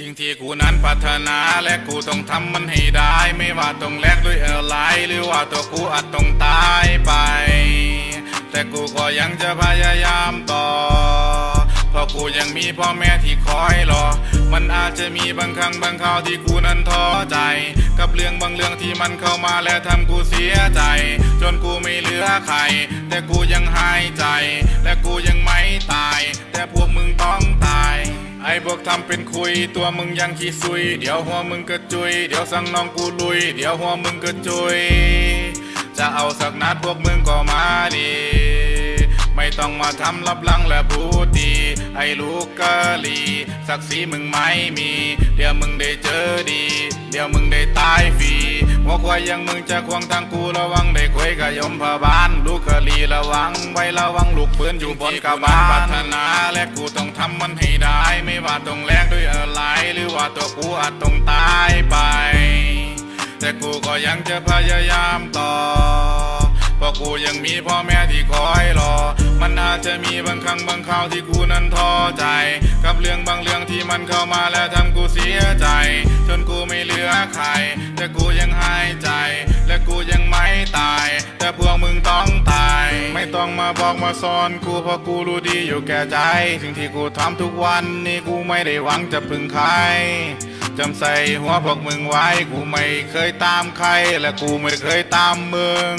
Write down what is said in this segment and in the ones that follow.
สิ่งที่กูนั้นพัฒนาและกูต้องทำมันให้ได้ ไม่ว่าต้องแลกด้วยอะไรหรือว่าตัวกูอาจต้องตายไป แต่กูก็ยังจะพยายามต่อเพราะกูยังมีพ่อแม่ที่คอยรอ มันอาจจะมีบางครั้งบางคราวที่กูนั้นท้อใจ กับเรื่องบางเรื่องที่มันเข้ามาและทำกูเสียใจ จนกูไม่เหลือใคร แต่กูยังหายใจ ไอ้พวกทำเป็นคุย ตัวมึงยังขี้ซุย เดี๋ยวหัวมึงก็จุย เดี๋ยวสั่งน้องกูลุย เดี๋ยวหัวมึงก็จุย จะเอาสักนัดพวกมึงก็มาดี ไม่ต้องมาทำลับลังและพูดดี ไอ้ลูกกะลีศักดิ์ศรีมึงไม่มี เดี๋ยวมึงได้เจอดี เดี๋ยวมึงได้ตายฟรี หัวควายยังมึงจะควงทางกูระวังได้คุยกับยมพบาลลูกกะลีระวังไว้ระวังลูกปืนอยู่บนกระบาลพัฒนาและกูต้องทำมันให้ได้ ไม่ว่าต้องแลกด้วยอะไร หรือว่าตัวกูอาจต้องตายไป แต่กูก็ยังจะพยายามต่อเพราะกูยังมีพ่อแม่ที่คอยรอ มันอาจจะมีบางครั้งบางคราวที่กูนั้นท้อใจ กับเรื่องบางเรื่องที่มันเข้ามาแล้วทำกูเสียใจ จนกูไม่เหลือใคร ตาย แต่พวกมึงต้องตาย ไม่ต้องมาบอกมาสอนกูเพราะกูรู้ดีอยู่แก่ใจ สิ่งที่กูทำทุกวันนี่กูไม่ได้หวังจะพึ่งใครจำใส่หัวพวกมึงไว้ กูไม่เคยตามใคร และกูไม่เคยตามมึง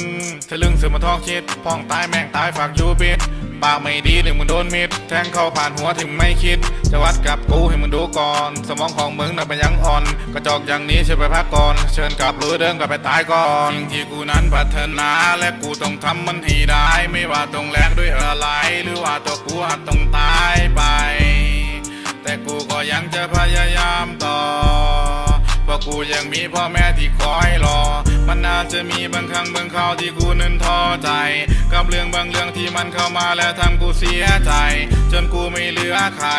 ทะลึงเสือมาทองคิดพ้องตายแม่งตายฝากอยู่บิด ปากไม่ดีหรือมึงโดนมิด แทงเข้าผ่านหัวถึงไม่คิด จะวัดกับกูให้มึงดูก่อน สมองของมึงน่ะเป็นยังอ่อน กระจอกอย่างนี้เชิญไปพักก่อน เชิญกลับหรือเดินกลับไปตายก่อนสิ่งที่กูนั้นพัฒนา และกูต้องทำมันให้ได้ ไม่ว่าต้องแลกด้วยอะไร หรือว่าตัวกูอาจต้องตายไป แต่กูก็ยังจะพยายามต่อ เพราะกูยังมีพ่อแม่ที่คอยรอ มันอาจจะมีบางครั้งบางคราวที่กูนั้นท้อใจ กับเรื่องบางเรื่องที่มันเข้ามาแล้วทำกูเสียใจ จนกูไม่เหลือใคร